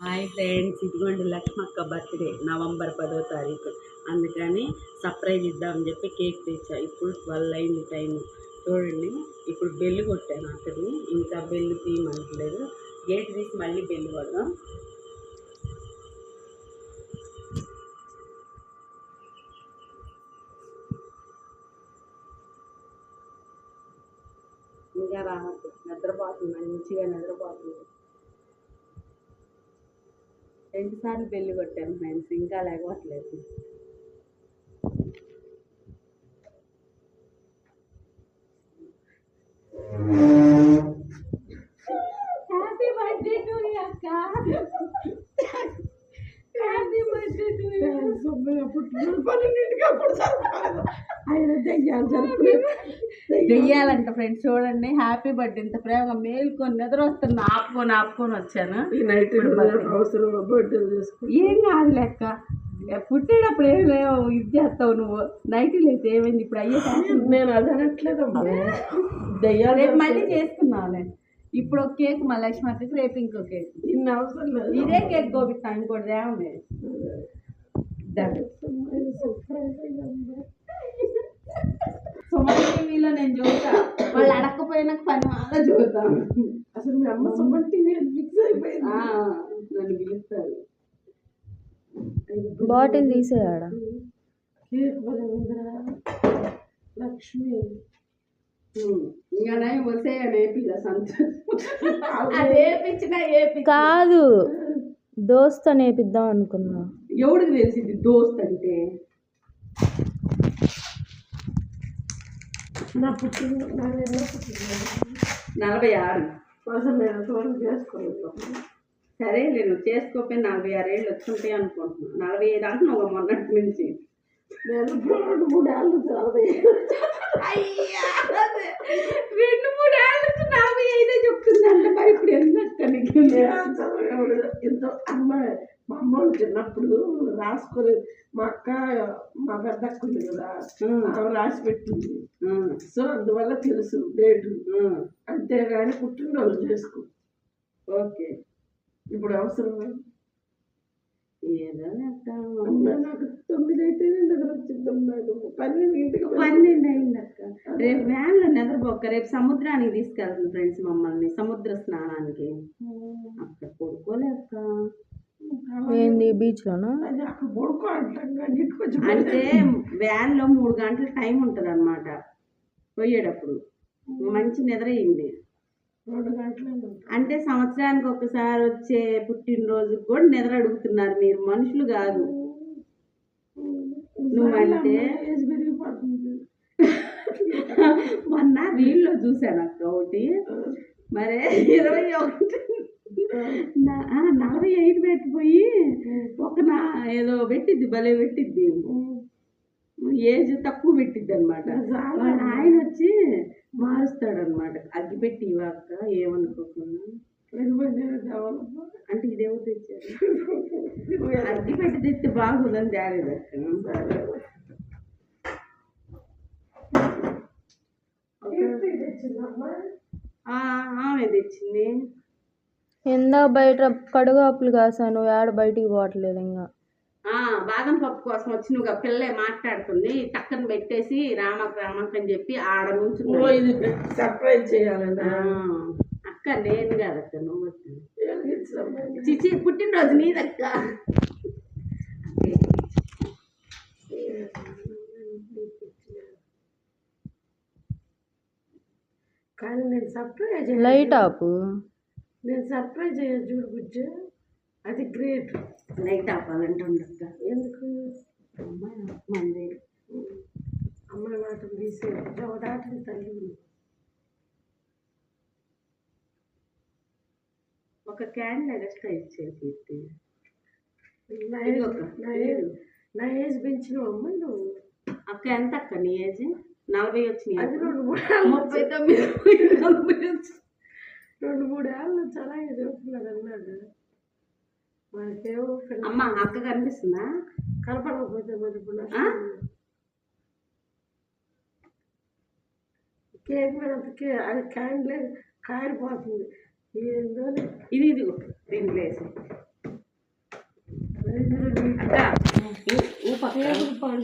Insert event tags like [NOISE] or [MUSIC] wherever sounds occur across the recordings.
Hi friends ఇదిగోండి లక్ష్మక్క birthday November పదో తారీఖు. అందుకని సర్ప్రైజ్ ఇద్దామని చెప్పి కేక్ తెచ్చా. ఇప్పుడు ట్వెల్వ్ అయింది టైం చూడండి ఇప్పుడు బెల్లు కొట్టాను అక్కడి ఇంకా బెల్లు తీయమనట్లేదు గేట్ తీసి మళ్ళీ బెల్లు కొడదాం. ఇంకా రావద్దు. నిద్రపోతుంది మంచిగా నిద్రపోతుంది. రెండుసార్లు బెల్లు కొట్టాను ఫ్రెండ్స్ ఇంకా లేకపోవట్లేదు. హ్యాపీ బర్త్డే టు అక్క. హ్యాపీ బర్త్డే టు దెయ్యాలంట ఫ్రెండ్స్ చూడండి హ్యాపీ బర్త్డే ఇంత ప్రేమగా మేల్కొని నిద్ర వస్తుంది. ఆపుకొని ఆపుకొని వచ్చాను. ఈ నైట్ అవసరం బర్త్డేలు చేసుకో ఏం కాదు లెక్క. పుట్టేటప్పుడు ఏం లేవు ఇది చేస్తావు నువ్వు? నైట్లు అయితే ఏమైంది? ఇప్పుడు అయ్యే నేను అది దయ్యాలు రేపు మళ్ళీ చేసుకున్నావులే ఇప్పుడు ఒక కేక్ మా లక్ష్మణకి రేపు ఇంకో కేక్. ఇన్ని అవసరం లేదు. ఇదే కేక్ గోపిస్తాను ఇంకోటి సుమన్ టీవీలో నేను చూస్తా. వాళ్ళు అడగకపోయినా పని మాత్రం చూస్తాను అసలు మీ అమ్మ సుమన్ టీవీ ఫిక్స్ అయిపోయింది. ఆ, నన్ను పిలుస్తారు. బాటిల్ తీసేయాడ? లక్ష్మి. కాదు దోస్తో నేపిద్దాం అనుకున్నా. ఎవడికి తెలిసింది దోస్త్ అంటే? నా పుట్టిన నా ఎన్నో నలభై ఆరు. కోసం నేను అంతవరకు చేసుకోలేదు సరే నేను చేసుకోకపోయి నలభై ఆరు ఏళ్ళు వచ్చుంటాయి అనుకుంటున్నాను నలభై ఐదు అంటున్నావు మొన్నటి నుంచి. నేను రెండు మూడు ఏళ్ళు నలభై అయ్యా రెండు మూడు ఏళ్ళు నలభై ఐదే చెప్తుందంటే. మరి ఇప్పుడు ఎందుకు నీకు? ఎంతో అమ్మ మా అమ్మ వాళ్ళు చిన్నప్పుడు రాసుకొని మా అక్క మా పెద్ద అక్క ఉంది కదా ఆమె రాసి పెట్టింది. సో అందువల్ల తెలుసు డేటు. అంతేగాని పుట్టినరోజు చేసుకో. ఓకే. ఇప్పుడు అవసరం ఏదో నాకు తొమ్మిది అయితే నిద్ర పన్నెండు అయింది అక్క రేపు వ్యాన్లో నిద్రపోక రేపు సముద్రానికి తీసుకెళ్తుంది ఫ్రెండ్స్ మమ్మల్ని సముద్ర స్నానానికి. అక్కడ పడుకోలేక ఏంది అక్కడ పడుకో అంటాం అంటే వ్యాన్లో మూడు గంటల టైం ఉంటుంది అనమాట పోయేటప్పుడు మంచి నిద్ర అయింది. రెండు గంటలు అంటే సంవత్సరానికి ఒకసారి వచ్చే పుట్టినరోజుకి కూడా నిద్ర అడుగుతున్నారు మీరు మనుషులు కాదు. నువ్వంటే మొన్న వీళ్ళు చూశాను అక్క ఒకటి. మరే ఇరవై ఒకటి. నలభై ఐదు పెట్టిపోయి ఒక నా ఏదో పెట్టిద్ది భలే పెట్టిద్ది. ఏజ్ తక్కువ పెట్టిద్ది అనమాట ఆయన వచ్చి మారుస్తాడు అనమాట అగ్గి పెట్టి ఇవ్వక్క ఏమనుకోకుండా. అంటే ఇదేమో తెచ్చారు. అగ్గి పెట్టి తెస్తే బాగుందని తేలేదు ఆమె తెచ్చింది. ఎందా బయట కడుగాపులు కాసాను ఏడ బయటికి పోవట్లేదు ఇంకా. ఆ బాదం పప్పు కోసం వచ్చి నువ్వు ఆ పిల్లే మాట్లాడుతుంది టక్కన పెట్టేసి రామక్ రామక్ అని చెప్పి ఆడ నుంచి ఇది సర్ప్రైజ్ చేయాలండి అక్క నేను కాదక్క నువ్వు చిచి పుట్టినరోజు నీదక్క కానీ నేను సర్ప్రైజ్ లైట్ ఆపు. నేను సర్ప్రైజ్ అయ్యా చూడు బుజ్జు. అది గ్రేట్. లైట్ ఆపాలంటే ఉండక్క ఎందుకు? మంది అమ్మాయి మాటలు తీసే దాటిన తల్లి. ఒక క్యాండిల్ ఎక్స్ట్రా ఇచ్చేది కీర్తి. నా ఏజ్ పెంచిన అమ్మ నువ్వు. అక్క ఎంత అక్క నీ ఏజ్? నలభై అది వచ్చినాయి రెండు మూడు ఏళ్ళు ముప్పై తొమ్మిది నలభై వచ్చి రెండు మూడు ఏళ్ళు చాలా చెప్తున్నాడు అన్నాడు. మనకేమో అమ్మ అక్క కనిపిస్తుందా? కనపడకపోతే మరి ఇప్పుడు? కేక్ మీద అది క్యాండిల్ కారిపోతుంది ఏందో ఇది ఇది దీంట్లో వేసి అక్క ఊ- ఊపక్క పాడు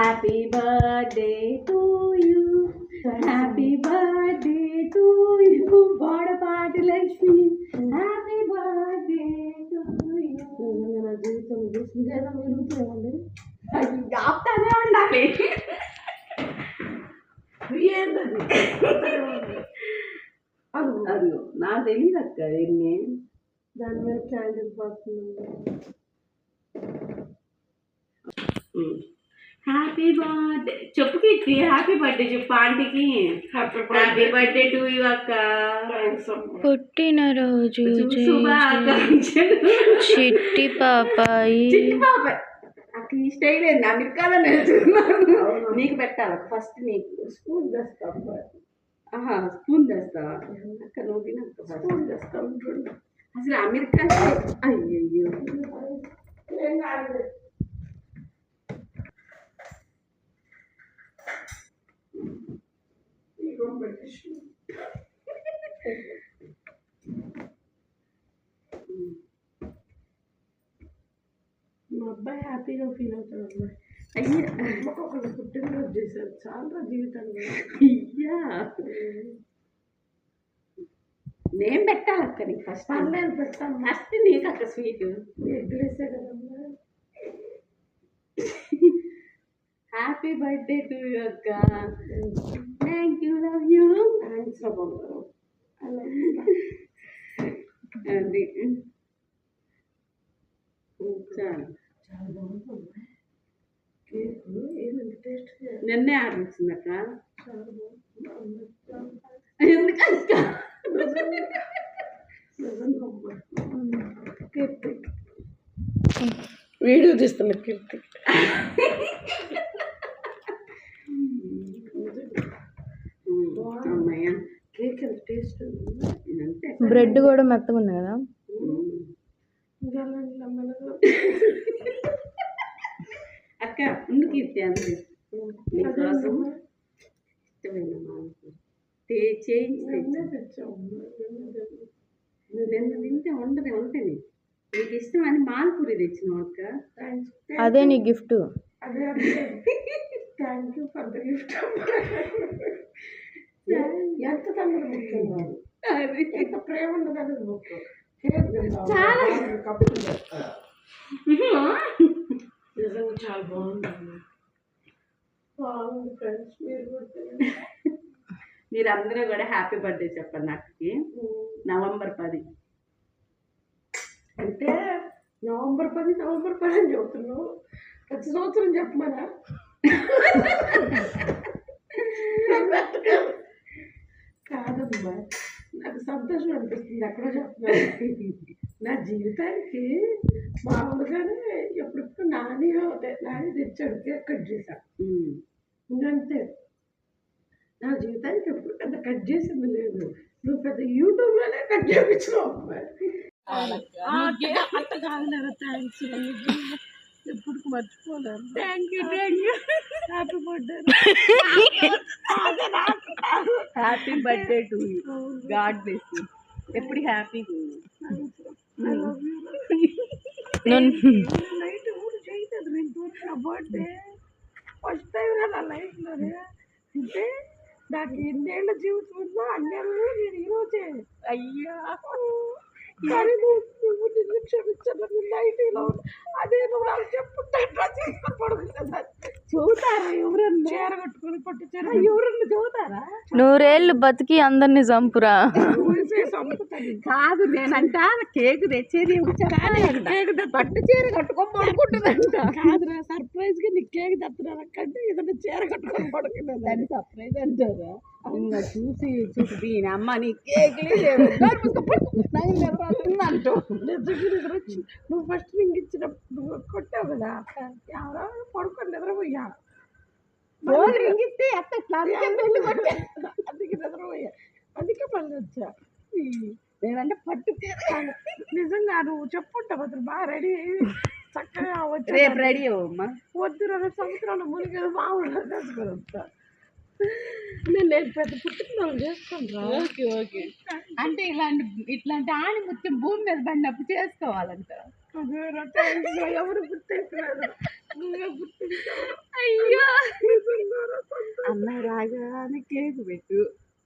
happy birthday to you happy birthday to you Bodapati Lakshmi happy birthday to you నా జీవితం చూసిందేనా మిగులుతుందండి ఆపుతానే ఉండాలి ఏంటది అది అదిగో నాకు తెలియదు అక్క ఎన్ని దాని మీద క్యాండిల్ పోతుంది హ్యాపీ బర్త్డే చెప్పు కీర్తి హ్యాపీ బర్త్డే చెప్పు ఆంటీకి. హ్యాపీ బర్త్డే టు యూ అక్క. పుట్టినరోజు శుభాకాంక్షలు చిట్టి పాపాయి. అక్క ఈ స్టైల్ ఏంది? అమెరికాలో నేర్చుకున్నాను. నీకు పెట్టాలి ఫస్ట్ నీకు. చేస్తాం ఆహా స్పూన్ తెస్తావా అక్క నువ్వు తినక్క చేస్తాం చూడండి అసలు అమెరికా స్టైల్ అయ్యయ్యో ఏం కాదు ఈ కాంపిటీషన్ మా అబ్బాయి హ్యాపీగా ఫీల్ అవుతాడు అమ్మాయి అయ్యా అమ్మకు ఒకళ్ళు పుట్టినరోజు చేశారు. చాలా జీవితంలో అయ్యా. నేను పెట్టాలక్క నీకు ఫస్ట్ పర్లేదు పెడతాను ఫస్ట్ నీకు అక్క స్వీట్. ఎగ్రేసే కదమ్మా. హ్యాపీ బర్త్డే టు యూ అక్క. లవ్ యూ థ్యాంక్స్ రా బాబు అది చాలు చాలా బాగుంది కేక్ టేస్ట్ నిన్నే ఆర్డర్ ఎందుకక్క కీర్తి. వీడియో తీస్తున్నా కీర్తి అమ్మయ్య కేక్ ఎంత టేస్ట్ ఉంది అంతే బ్రెడ్ కూడా మెత్తగా ఉంది కదా. అక్క ఉండు కీర్తి ఇష్టమైన నిన్నే తింటే ఉండదు ఉంటుంది నీకు ఇష్టమని మాల్పూరి తెచ్చినావు అక్క. అదే నీ gift. Thank you for the gift ఎంత తొందర ముఖ్యం కాదు అది ఎంత ప్రేమ చాలా. నిజంగా చాలా బాగుంది బాగుంది ఫ్రెండ్స్ మీరు. మీరందరూ కూడా హ్యాపీ బర్త్డే చెప్పండి అక్కకి నవంబర్ పది. అంటే నవంబర్ పది నవంబర్ పది అని చెబుతున్నావు. ప్రతి సంవత్సరం చెప్పమనా? [LAUGHS] కాదమ్మా. నాకు సంతోషం అనిపిస్తుంది ఎక్కడో చెప్తున్నాను నా జీవితానికి మామూలుగానే ఎప్పుడు నాని నాని తెచ్చాడు కేక్ కట్ చేశాను. ఇంకంతే. నా జీవితానికి ఎప్పుడు పెద్ద కట్ చేసింది లేదు. నువ్వు పెద్ద యూట్యూబ్లోనే కట్ చేయించినావు థ్యాంక్స్ ఎప్పుడు మర్చిపోలేను thank you thank you happy birthday [LAUGHS] happy birthday to you God bless you ఎప్పుడు హ్యాపీగా నైట్ ఊరు చేయలేదు నేను చూసిన బర్త్డే ఫస్ట్ టైం నా లైఫ్లోనే అంటే నాకు ఎన్నేళ్ళ జీవితం ఉందో అన్నేళ్ళు నేను ఈరోజే అయ్యా. [LAUGHS] కానీ నువ్వు నువ్వు. అదే నువ్వు నాకు చేసుకొని పడుకున్నా ఎవరన్నా చీర కట్టుకొని పట్టు చీర ఎవరన్నా చూతారా నూరేళ్ళు బతికి అందరినీ చంపురా. కాదు నేనంట కేక్ తెచ్చేది కేక్ పట్టు చీర కట్టుకొని పడుకుంటుందంట. కాదురా సర్ప్రైజ్గా నీకు కేక్ తెస్తున్నారు కంటే ఏదైనా చీర కట్టుకొని పడుకున్నది దాన్ని సర్ప్రైజ్ అంటారా? ఇంకా చూసి చూసి దీని అమ్మ నీ కేకులే అంటూ. వచ్చింది నువ్వు ఫస్ట్ ఇచ్చినప్పుడు నువ్వు కొట్టావు కదా. ఎవరో పడుకొని నిద్రపోయా. ఫోన్ ఎత్త ఇట్లా అందుకే బెల్లు కొట్టే. అందుకే నిద్రపోయా. అందుకే మళ్ళీ వచ్చా. నేనంటే. నిజంగా నువ్వు చెప్పుంటావు అసలు బాగా రెడీ చక్కగా వచ్చి రేపు రెడీ అవ్వమ్మా. వద్దు రెండు సంవత్సరాలు మునిగి మామూలు నేను పెద్ద ఓకే ఓకే. అంటే ఇలాంటి ఇట్లాంటి ఆణి ముత్యం భూమి మీద పడినప్పుడు చేసుకోవాలంట. ఎవరు అయ్యో. అన్నయ్య రాగానే కేక్ పెట్టు.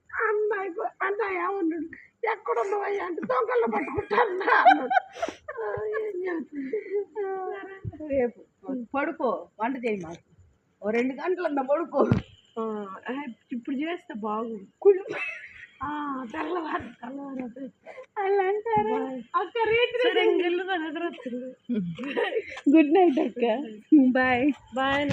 అన్నయ్య అన్నయ్య ఏమన్నాడు? ఎక్కడ ఉన్నావయ్యా అంటే దొంగలు పట్టుకుంటా ఏం చేస్తుంది? రేపు పడుకో వంట చేయి మాకు. ఓ రెండు గంటలన్నా పడుకో. ఆ, ఆ, ఇప్పుడు చేస్తే బాగుంది. కుళ్ళు తెల్లవారు తెల్లవారు. అలా అంటారా అక్క రేట్ వస్తుంది గుడ్ నైట్ అక్క. బాయ్. బాయ్